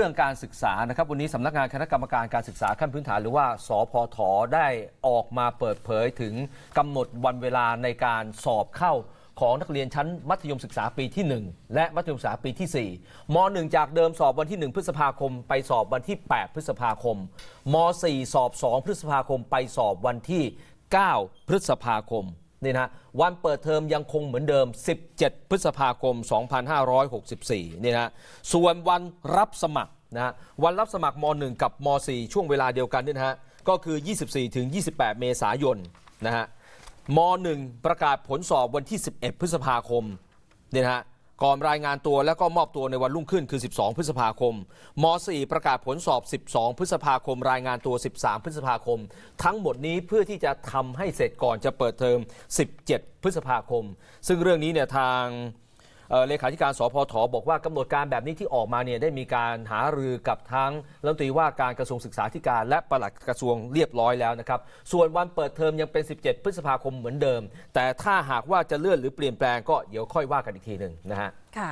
เรื่องการศึกษานะครับวันนี้สำนักงานคณะกรรมการการศึกษาขั้นพื้นฐานหรือว่า สพทได้ออกมาเปิดเผยถึงกำหนดวันเวลาในการสอบเข้าของนักเรียนชั้นมัธยมศึกษาปีที่ 1 และมัธยมศึกษาปีที่4ม .1 จากเดิมสอบวันที่ 1 พฤษภาคม ไปสอบวันที่ 8 พฤษภาคมม .4 สอบ 2 พฤษภาคม ไปสอบวันที่ 9 พฤษภาคม นี่นะวันเปิดเทอมยังคงเหมือนเดิม 17 พฤษภาคม 2564 นี่นะส่วนวันรับสมัครนะฮะวันรับสมัครม .1 กับม .4 ช่วงเวลาเดียวกันนี่นะฮะก็คือ 24 ถึง 28 เมษายนนะฮะม .1 ประกาศผลสอบวันที่ 11 พฤษภาคมเนี่ยนะฮะ ก่อนรายงานตัวแล้วก็มอบตัวในวันรุ่งขึ้นคือ 12 พฤษภาคมม .4 ประกาศผลสอบ 12 พฤษภาคม รายงานตัว 13 พฤษภาคม ทั้งหมดนี้เพื่อที่จะทำให้เสร็จก่อนจะเปิดเทอม 17 พฤษภาคม ซึ่งเรื่องนี้เนี่ยทาง เลขาธิการสพทบอกว่ากำหนดการแบบนี้ที่ออกมาเนี่ยได้มีการหารือกับทั้งรัฐมนตรีว่าการกระทรวงศึกษาธิการ และปลัดกระทรวงเรียบร้อยแล้วนะครับส่วนวันเปิดเทอมยังเป็น 17 พฤษภาคมเหมือนเดิม แต่ถ้าหากว่าจะเลื่อนหรือเปลี่ยนแปลงก็เดี๋ยวค่อยว่ากันอีกทีหนึ่งนะฮะค่ะ